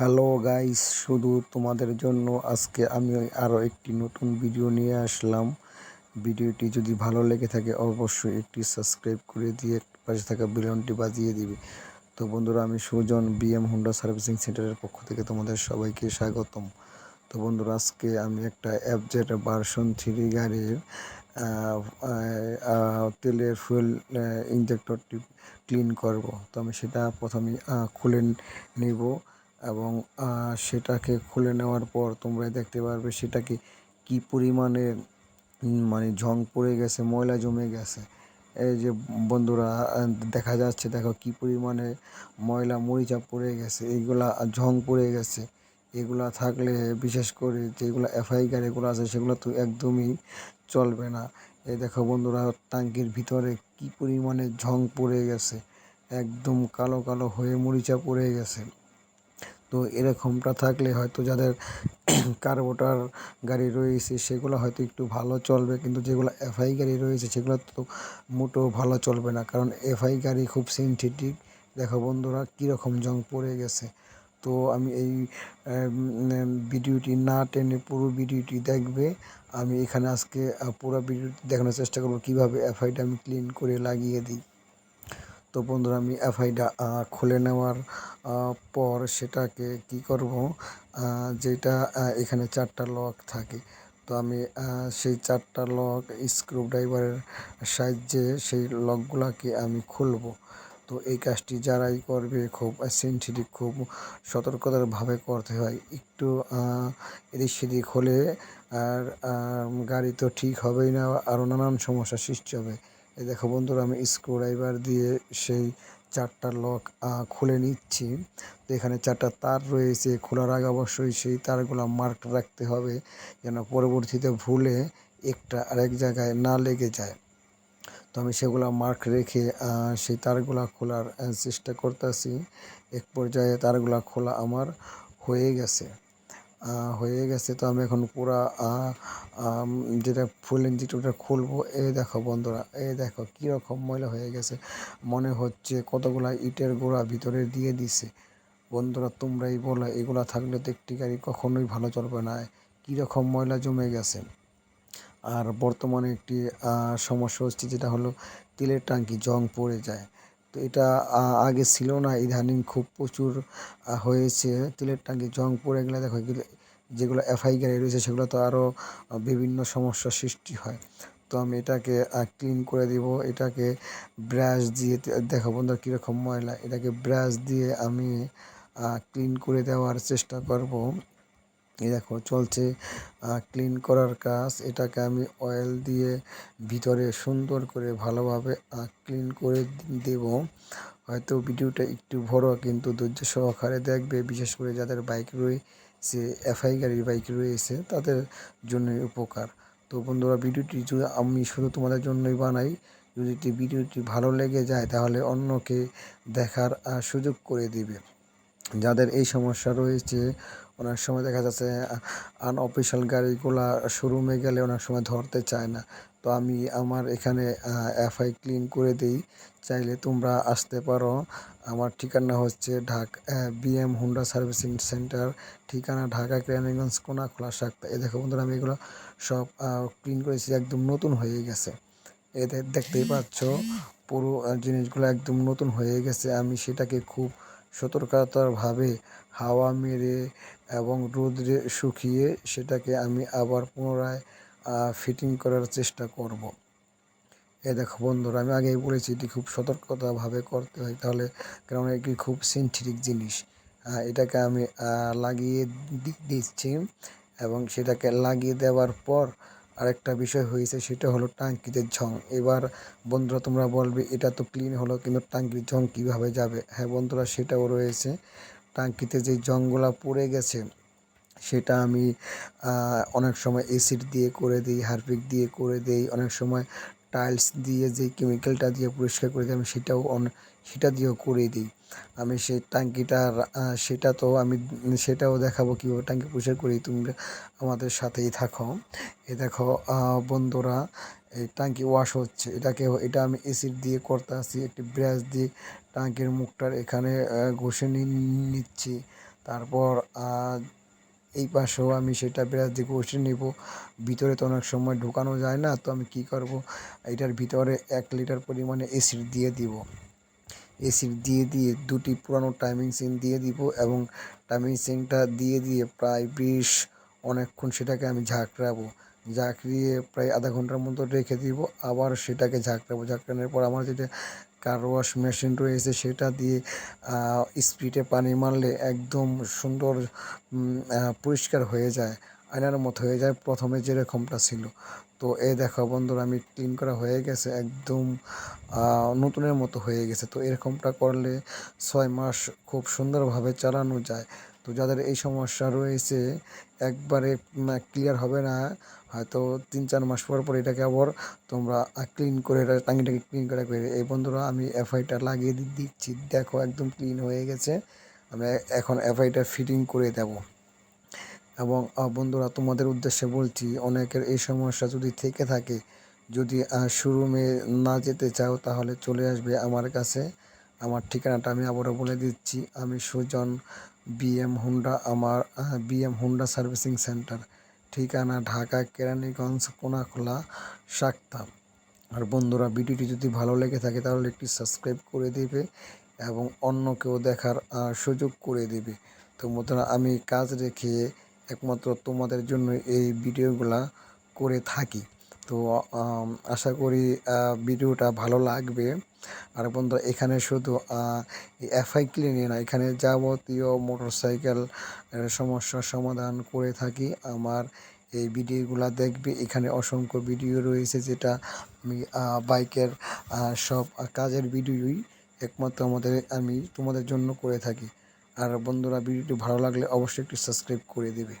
Hello guys, শুধু তোমাদের জন্য আজকে আমি আরও একটি নতুন ভিডিও নিয়ে আসলাম। ভিডিওটি যদি ভালো লেগে থাকে, অবশ্যই একটি সাবস্ক্রাইব করে দিয়ে পাশে থাকা বিলনটি বাজিয়ে দিবে। তো বন্ধুরা, আমি সুজন বিএম হুন্ডা সার্ভিসিং সেন্টারের পক্ষ থেকে তোমাদের সবাইকে স্বাগতম। তো বন্ধুরা, আজকে আমি একটা অ্যাপজেট ভার্সন থ্রি গাড়ির তেলের ফুয়েল ইঞ্জেক্টরটি ক্লিন করব। তো আমি সেটা প্রথমে খুলে নিব। এবং সেটাকে খুলে নেওয়ার পর তোমরা দেখতে পারবে সেটাকে কি পরিমাণে মানে ঝং পড়ে গেছে, ময়লা জমে গেছে। এই যে বন্ধুরা দেখা যাচ্ছে, দেখো কি পরিমাণে ময়লা, মরিচা পড়ে গেছে এইগুলা ঝং পড়ে গেছে। এগুলা থাকলে, বিশেষ করে যেগুলো এফআই গাড়িগুলো আছে, সেগুলো তো একদমই চলবে না। এই দেখো বন্ধুরা টাঙ্কির ভিতরে কি পরিমাণে ঝং পড়ে গেছে, একদম কালো কালো হয়ে মরিচা পড়ে গেছে। তো এরকমটা থাকলে হয়তো যাদের কার্বোটার গাড়ি রয়েছে, সেগুলো হয়তো একটু ভালো চলবে। কিন্তু যেগুলো এফআই গাড়ি রয়েছে, সেগুলো তো মোটেও ভালো চলবে না। কারণ এফআই গাড়ি খুব সিনথেটিক দেখো বন্ধুরা, কীরকম জং পড়ে গেছে। তো আমি এই ভিডিওটি না টেনে পুরো ভিডিওটি দেখবে। আমি এখানে আজকে পুরো ভিডিওটি দেখানোর চেষ্টা করব কীভাবে এফআইটা আমি ক্লিন করে লাগিয়ে দিই। তো বন্ধুরা, আমি এফআইটা খুলে নেওয়ার পর সেটাকে কি করব যেটা এখানে চারটা লক থাকে। তো আমি সেই চারটা লক স্ক্রু ড্রাইভারের সাহায্যে সেই লকগুলোকে আমি খুলবো। তো এই কাজটি যারাই করবে, খুব সিনথেটিক খুব সতর্কতারভাবে করতে হয়। একটু এদিক সেদিক হলে আর গাড়ি তো ঠিক হবেই না আরও নানান সমস্যা সৃষ্টি হবে। এই দেখো বন্ধুরা, আমি স্ক্রু ড্রাইভার দিয়ে সেই চারটা লক খুলে নিচ্ছি। তো এখানে চারটা তার রয়েছে, খোলার আগে অবশ্যই সেই তারগুলো মার্ক রাখতে হবে, যেন পরবর্তীতে ভুলে একটা আরেক জায়গায় না লেগে যায়। তো আমি সেগুলো মার্ক রেখে সেই তারগুলো খোলার চেষ্টা করতেছি। এক পর্যায়ে তারগুলা খোলা আমার হয়ে গেছে। হয়ে গেছে। তো আমি এখন পুরা যেটা ফুল ইঞ্জিনটা খুলবো, এই দেখো বন্ধুরা, এই দেখো কীরকম ময়লা হয়ে গেছে। মনে হচ্ছে কতগুলা ইটের গোড়া ভিতরে দিয়ে দিছে। বন্ধুরা, তোমরাই বলো, এগুলা থাকলে তো একটি গাড়ি কখনোই ভালো চলবে না। কীরকম ময়লা জমে গেছে। আর বর্তমানে একটি সমস্যা হচ্ছে যেটা হলো, তেলের ট্যাঙ্কি জং পড়ে যায়। তো এটা আগে ছিল না। ইদানিং খুব প্রচুর হয়েছে। তেলের ট্যাঙ্কি জং পড়ে গেলে দেখো যেগুলো এফআই গাড়ি রয়েছে সেগুলো তো আরও বিভিন্ন সমস্যার সৃষ্টি হয়। তো আমি এটাকে ক্লিন করে দিব। এটাকে ব্রাশ দিয়ে, দেখো বন্ধুরা কীরকম ময়লা। এটাকে ব্রাশ দিয়ে আমি ক্লিন করে দেওয়ার চেষ্টা করব। এই দেখো, চলছে ক্লিন করার কাজ। এটাকে আমি অয়েল দিয়ে ভিতরে সুন্দর করে ভালোভাবে ক্লিন করে দেব। হয়তো ভিডিওটা একটু বড়, কিন্তু ধৈর্য সহকারে দেখবে, বিশেষ করে যাদের বাইক রয়েছে এফআই গাড়ির বাইক রয়েছে, তাদের জন্যই উপকার। তো বন্ধুরা, ভিডিওটি যদি আমি শুধু তোমাদের জন্যই বানাই, যদি ভিডিওটি ভালো লেগে যায়, তাহলে অন্যকে দেখার সুযোগ করে দিবে। যাদের এই সমস্যা রয়েছে অনেক সময় দেখা যাচ্ছে আনঅফিসিয়াল গাড়িগুলা শোরুমে গেলে অনেক সময় ধরতে চায় না। তো আমি আমার এখানে এফআই ক্লিন করে দিই। চাইলে তোমরা আসতে পারো। আমার ঠিকানা হচ্ছে ঢাক বিএম হুন্ডা সার্ভিসিং সেন্টার ঠিকানা ঢাকা, কেরানীগঞ্জ, কোনাখোলা সাক্তা এ দেখো বন্ধুরা, আমি এগুলো সব ক্লিন করেছি, একদম নতুন হয়ে গেছে। এদের দেখতেই পাচ্ছ, পুরো জিনিসগুলো একদম নতুন হয়ে গেছে। আমি সেটাকে খুব সতর্কতারভাবে হাওয়া মেরে এবং রোদ্রে শুকিয়ে সেটাকে আমি আবার পুনরায় ফিটিং করার চেষ্টা করব। এ দেখো বন্ধুরা, আমি আগেই বলেছি এটি খুব সতর্কতাভাবে করতে হয় তাহলে কারণ এটি খুব সিনথেটিক জিনিস এটাকে আমি লাগিয়ে দিচ্ছি এবং সেটাকে লাগিয়ে দেওয়ার পর আরেকটা বিষয় হয়েছে, সেটা হলো টাঙ্কিতে ঝং। এবার বন্ধুরা, তোমরা বলবে, এটা তো ক্লিন হলো, কিন্তু টাঙ্কির ঝং কীভাবে যাবে? হ্যাঁ বন্ধুরা, সেটাও রয়েছে। টাঙ্কিতে যে জংগুলা পড়ে গেছে, সেটা আমি অনেক সময় এসিড দিয়ে করে দিই, হারপিক দিয়ে করে দিই। অনেক সময় টাইলস দিয়ে যে কেমিক্যালটা দিয়ে পরিষ্কার করে দিই আমি সেটাও অনেক সেটা দিয়েও করে দিই। আমি সেই ট্যাঙ্কিটার আহ, সেটা তো আমি সেটাও দেখাবো কীভাবে ট্যাঙ্কি পরিষ্কার করি। তুমি আমাদের সাথেই থাকো। এ দেখো বন্ধুরা এই ট্যাঙ্কি ওয়াশ হচ্ছে। এটাকে এটা আমি এসিড দিয়ে করতে আসছি একটি ব্রাশ দিয়ে ট্যাঙ্কির মুখটার এখানে ঘষে নিচ্ছি। তারপর এই পাশেও আমি সেটা ব্রাশ দিয়ে ঘষে নেব। ভিতরে তো অনেক সময় ঢোকানো যায় না, তো আমি কি করব? এটার ভিতরে এক লিটার পরিমাণে এসিড দিয়ে দিব। এসিড দিয়ে দিয়ে দুটি পুরানো টাইমিং সিন দিয়ে দিব এবং টাইমিং সিনটা দিয়ে দিয়ে প্রায় বিশ অনেকক্ষণ সেটাকে আমি ঝাঁকড়াবো। ঝাঁকড়িয়ে প্রায় আধা ঘণ্টার মতো রেখে দিব, আবার সেটাকে ঝাঁকড়াবো। ঝাঁকড়ানোর পর আমার যেটা কার ওয়াশ মেশিন রয়েছে সেটা দিয়ে স্পিডে পানি মারলে একদম সুন্দর পরিষ্কার হয়ে যায়, আয়নার মতো হয়ে যায় প্রথমে যেরকমটা ছিল। তো এই দেখো বন্ধুরা, আমি ক্লিন করা হয়ে গেছে, একদম নতুনের মতো হয়ে গেছে। তো এরকমটা করলে ছয় মাস খুব সুন্দরভাবে চালানো যায়। তো যাদের এই সমস্যা রয়েছে, একবারে ক্লিয়ার হবে না। হয়তো তিন, চার মাস পর পর এটাকে আবার তোমরা ক্লিন করে টাঙ্গিটাকে ক্লিন করে এই বন্ধুরা, আমি এফআইটা লাগিয়ে দিচ্ছি। দেখো, একদম ক্লিন হয়ে গেছে। আমি এখন এফআইটা ফিটিং করে দেবো। এবং বন্ধুরা, তোমাদের উদ্দেশ্যে বলছি, অনেকের এই সমস্যা যদি থেকে থাকে, যদি শোরুমে না যেতে চাও, তাহলে চলে আসবে আমার কাছে। আমার ঠিকানাটা আমি আবারও বলে দিচ্ছি। আমি সুজন বিএম হুন্ডা আমার বিএম হুন্ডা সার্ভিসিং সেন্টার। ঠিকানা ঢাকা, কেরানীগঞ্জ, কোনাখোলা সাক্তা আর বন্ধুরা, ভিডিওটি যদি ভালো লেগে থাকে তাহলে একটি সাবস্ক্রাইব করে দেবে এবং অন্য কেউ দেখার সুযোগ করে দেবে। তো বন্ধুরা, আমি কাজ রেখে একমাত্র তোমাদের জন্য এই ভিডিওগুলা করে থাকি। তো আশা করি ভিডিওটা ভালো লাগবে। আর বন্ধুরা, এখানে শুধু এফআই ক্লিনে না এখানে যাবতীয় মোটরসাইকেল সমস্যার সমাধান করে থাকি। আমার এই ভিডিওগুলা দেখবে। এখানে অসংখ্য ভিডিও রয়েছে যেটা আমি বাইকের সব কাজের ভিডিওই একমাত্র আমাদের, আমি তোমাদের জন্য করে থাকি। আর বন্ধুরা, ভিডিওটি ভালো লাগলে অবশ্যই একটি সাবস্ক্রাইব করে দেবে।